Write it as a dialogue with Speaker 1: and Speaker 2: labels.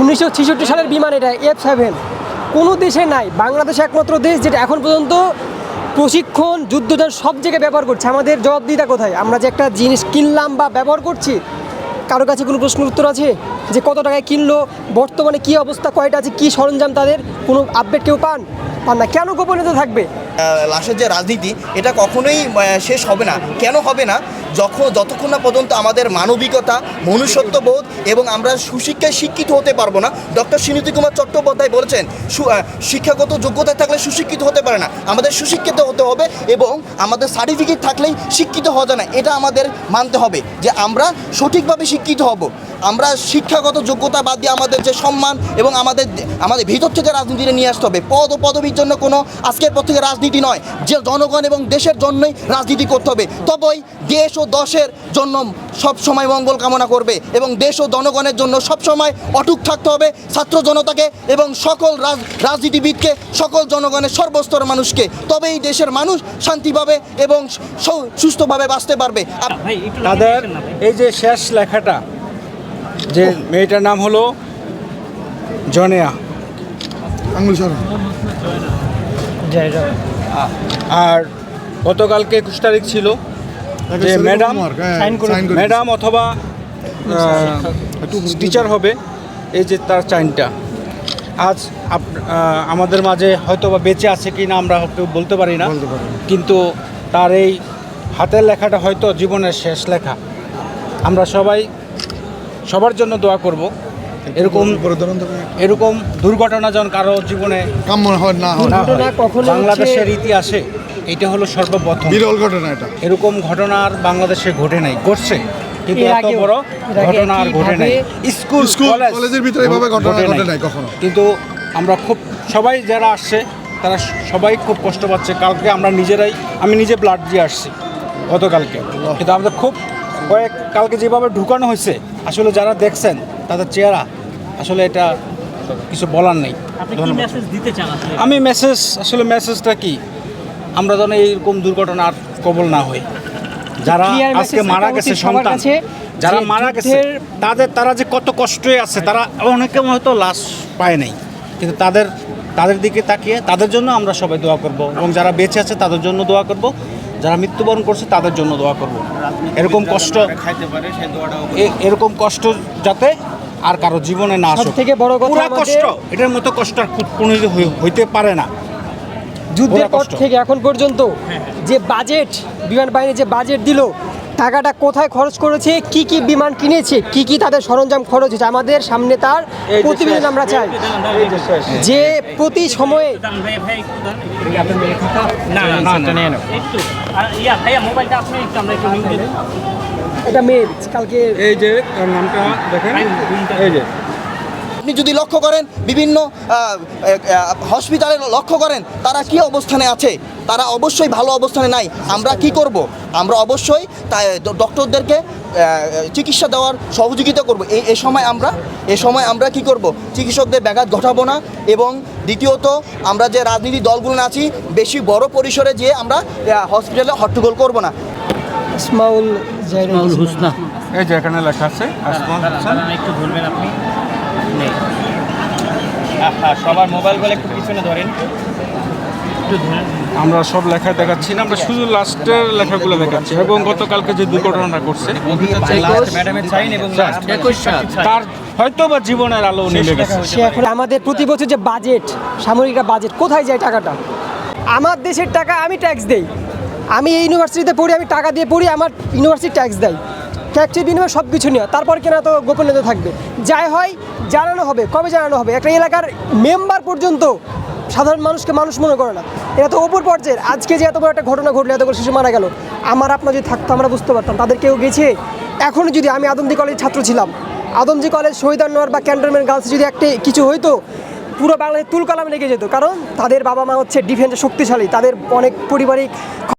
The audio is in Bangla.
Speaker 1: উনিশশো ছেষট্টি সালের বিমান এটা এফ সেভেন কোনো দেশে নাই, বাংলাদেশ একমাত্র দেশ যেটা এখন পর্যন্ত প্রশিক্ষণ যুদ্ধযান সব জায়গায় ব্যবহার করছে। আমাদের জবাবদিহিতা কোথায়? আমরা যে একটা জিনিস কিনলাম বা ব্যবহার করছি, কারও কাছে কোনো প্রশ্নের উত্তর আছে? যে কত টাকায় কিনলো, বর্তমানে কি অবস্থা, কয়টা আছে, কি সরঞ্জাম তাদের, কোনো আপডেট কেউ পান? পান না। কেন গোপনীয়তা থাকবে?
Speaker 2: লাশের যে রাজনীতি, এটা কখনোই শেষ হবে না। কেন হবে না? যখন যতক্ষণ না পর্যন্ত আমাদের মানবিকতা, মনুষ্যত্ববোধ এবং আমরা সুশিক্ষায় শিক্ষিত হতে পারব না, ডক্টর সুনীতি কুমার চট্টোপাধ্যায় বলেছেন শিক্ষাগত যোগ্যতা থাকলে সুশিক্ষিত হতে পারে না। আমাদের সুশিক্ষিত হতে হবে এবং আমাদের সার্টিফিকেট থাকলেই শিক্ষিত হওয়া যায় না। এটা আমাদের মানতে হবে যে আমরা সঠিকভাবে শিক্ষিত হব। আমরা শিক্ষাগত যোগ্যতা বাদ দিয়ে আমাদের যে সম্মান এবং আমাদের আমাদের ভিতর থেকে রাজনীতিটা নিয়ে আসতে হবে। পদ ও পদবীর জন্য কোনো আজকের পর থেকে রাজনীতি নয়। যে জনগণ এবং দেশের জন্যই রাজনীতি করতে হবে। তবেই দেশ ও দশের জন্য সব সময় মঙ্গল কামনা করবে এবং দেশ ও জনগণের জন্য সব সময় অটুট থাকতে হবে ছাত্র জনতাকে এবং সকল রাজ রাজনীতিবিদকে সকল জনগণের সর্বস্তর মানুষকে। তবেই দেশের মানুষ শান্তিভাবে এবং সুস্থভাবে বাঁচতে পারবে।
Speaker 3: তাদের। এই যে শেষ লেখাটা যে মেয়েটার নাম হলো জনেয়া। আর গতকালকে একুশ তারিখ ছিল। যে ম্যাডাম ম্যাডাম অথবা টিচার হবে এই যে তার চাইনটা আজ আপ- আমাদের মাঝে হয়তো বা বেঁচে আছে কি না আমরা কেউ বলতে পারি না। কিন্তু তার এই হাতের লেখাটা হয়তো জীবনের শেষ লেখা। আমরা সবাই সবার জন্য দোয়া করব। এরকম। এরকম দুর্ঘটনা যেন কারও জীবনে
Speaker 4: কাম্য হয় না
Speaker 3: বাংলাদেশের ইতিহাসে এটা হলো সর্বপ্রথম।
Speaker 4: বিরল ঘটনা এটা।
Speaker 3: এরকম ঘটনা আর বাংলাদেশে ঘটে নাই ঘটছে। কিন্তু এত বড় ঘটনা আর ঘটে নাই। স্কুল
Speaker 4: স্কুল, কলেজের ভিতরে এভাবে ঘটনা ঘটে নাই। কখনো।
Speaker 3: কিন্তু আমরা খুব সবাই যারা আসছে তারা সবাই খুব কষ্ট পাচ্ছে। কালকে আমরা নিজেরাই আমি নিজে ব্লাড দিয়ে আসছি গতকালকে। কিন্তু আমাদের খুব কয়েক কালকে যেভাবে ঢুকানো হয়েছে আসলে যারা দেখছেন তাদের চেহারা আসলে এটা কিছু বলার নেই।
Speaker 5: আপনি কি
Speaker 3: ধন্যবাদ।
Speaker 5: মেসেজ দিতে চান আসলে?
Speaker 3: আমি মেসেজ আসলে মেসেজটা কি? আমরা যেন এইরকম দুর্ঘটনার কবল না হই। যারা আজকে মারা গেছে সন্তান যারা মারা গেছে তাদের তারা যে কত কষ্টে আছে তারা অনেকে হয়তো লাশ পায় নাই। কিন্তু তাদের তাদের দিকে তাকিয়ে তাদের জন্য আমরা সবাই দোয়া করব এবং যারা বেঁচে আছে তাদের জন্য দোয়া করব। যারা মৃত্যুবরণ করছে তাদের জন্য দোয়া করব। এরকম কষ্ট এরকম কষ্ট যাতে আর কারও জীবনে না আসুক।
Speaker 1: থেকে বড় কথা
Speaker 3: কষ্ট এটার মতো কষ্ট আর কোনো হইতে পারে না।
Speaker 1: যুদ্ধের
Speaker 3: পুরা
Speaker 1: থেকে এখন পর্যন্ত যে বাজেট বিমান বাহিনী যে বাজেট দিল টাকাটা কোথায় খরচ করেছে কি কি বিমান কিনেছে কি কি তাদের সরঞ্জাম খরচ হয়েছে আমাদের সামনে তার প্রতিবেদন আমরা চাই।
Speaker 3: যে
Speaker 1: প্রতি সময়ে
Speaker 5: ইয়া।
Speaker 1: এটা মেয়ে কালকে
Speaker 3: এই যে নামটা দেখেন। এই যে।
Speaker 2: আপনি যদি লক্ষ্য করেন বিভিন্ন হসপিটালে লক্ষ্য করেন তারা কি অবস্থানে আছে? তারা অবশ্যই ভালো অবস্থানে নাই। আমরা কি করব? আমরা অবশ্যই তাই ডক্টরদেরকে চিকিৎসা দেওয়ার সহযোগিতা করব। এই এই সময় আমরা এ সময় আমরা কি করব? চিকিৎসকদের ব্যাঘাত ঘটাবো না এবং দ্বিতীয়ত আমরা যে রাজনীতি দলগুলো আছি বেশি বড় পরিসরে যেয়ে আমরা হসপিটালে হট্টগোল করব না।
Speaker 1: ইসমাউল
Speaker 5: হুসনা।
Speaker 3: এই যে এখানে লেখা আছে
Speaker 5: একটু ধরবেন আপনি। নেই। আহা, সবার মোবাইলগুলো একটু পিছনে ধরেন। একটু ধরেন
Speaker 3: আমরা সব লেখা দেখাচ্ছি না আমরা শুধু লাস্টের লেখাগুলো দেখাচ্ছি এবং গতকালকে যে দুর্ঘটনাটা করছে তার হয়তো বা জীবনের আলো নেমে গেছে।
Speaker 1: আমাদের প্রতি বছর যে বাজেট সামরিক বাজেট কোথায় যায় টাকাটা? আমার দেশের টাকা আমি ট্যাক্স দেই। আমি এই ইউনিভার্সিটিতে পড়ি আমি টাকা দিয়ে পড়ি আমার ইউনিভার্সিটি ট্যাক্স দেয়। ট্যাক্সের বিনিময়ে সব কিছু নেওয়া তারপর কেন তো গোপনীয়তা থাকবে। যাই হয়, জানানো হবে, কবে জানানো হবে? একটা এলাকার মেম্বার পর্যন্ত সাধারণ মানুষকে মানুষ মনে করে না। এটা তো ওপর পর্যায়ের। আজকে যে এত বড় একটা ঘটনা ঘটলো, এত শিশু মারা গেল, আমার আপনার যদি থাকতো, আমরা বুঝতে পারতাম। তাদের কেউ গেছে? এখনও যদি আমি আদমদি কলেজের ছাত্র ছিলাম, আদমজি কলেজ শহীদ আনোয়ার বা ক্যান্টনমেন্ট গার্লসে যদি একটা কিছু হইতো, পুরো বাংলাদেশ তুলকালাম লেগে যেত। কারণ তাদের বাবা মা হচ্ছে ডিফেন্সে শক্তিশালী। তাদের অনেক পারিবারিক